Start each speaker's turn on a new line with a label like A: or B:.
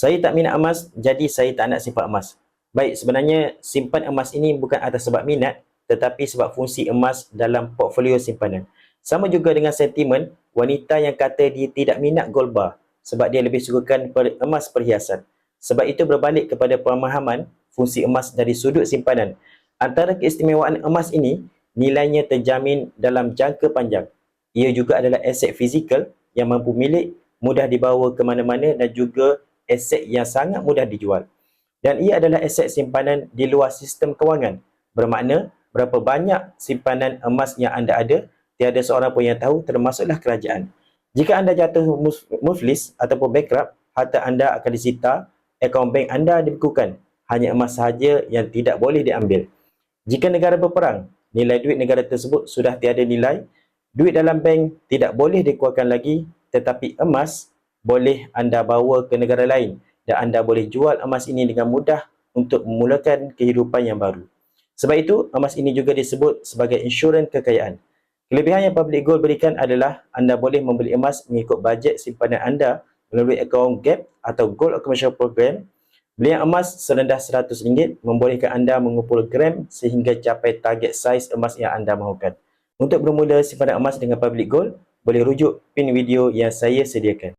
A: Saya tak minat emas, jadi saya tak nak simpan emas. Baik, sebenarnya simpan emas ini bukan atas sebab minat, tetapi sebab fungsi emas dalam portfolio simpanan. Sama juga dengan sentimen wanita yang kata dia tidak minat gold bar sebab dia lebih sukakan per emas perhiasan. Sebab itu berbalik kepada pemahaman fungsi emas dari sudut simpanan. Antara keistimewaan emas ini, nilainya terjamin dalam jangka panjang. Ia juga adalah aset fizikal yang mampu milik, mudah dibawa ke mana-mana dan juga aset yang sangat mudah dijual. Dan ia adalah aset simpanan di luar sistem kewangan. Bermakna, berapa banyak simpanan emas yang anda ada, tiada seorang pun yang tahu termasuklah kerajaan. Jika anda jatuh muflis ataupun bankrupt, harta anda akan disita, akaun bank anda dibekukan. Hanya emas sahaja yang tidak boleh diambil. Jika negara berperang, nilai duit negara tersebut sudah tiada nilai, duit dalam bank tidak boleh dikeluarkan lagi, tetapi emas boleh anda bawa ke negara lain dan anda boleh jual emas ini dengan mudah untuk memulakan kehidupan yang baru. Sebab itu, emas ini juga disebut sebagai insurans kekayaan. Kelebihan yang Public Gold berikan adalah anda boleh membeli emas mengikut bajet simpanan anda melalui akaun GAP atau Gold Accumulation Program. Belian emas serendah RM100 membolehkan anda mengumpul gram sehingga capai target saiz emas yang anda mahukan. Untuk bermula simpanan emas dengan Public Gold, boleh rujuk pin video yang saya sediakan.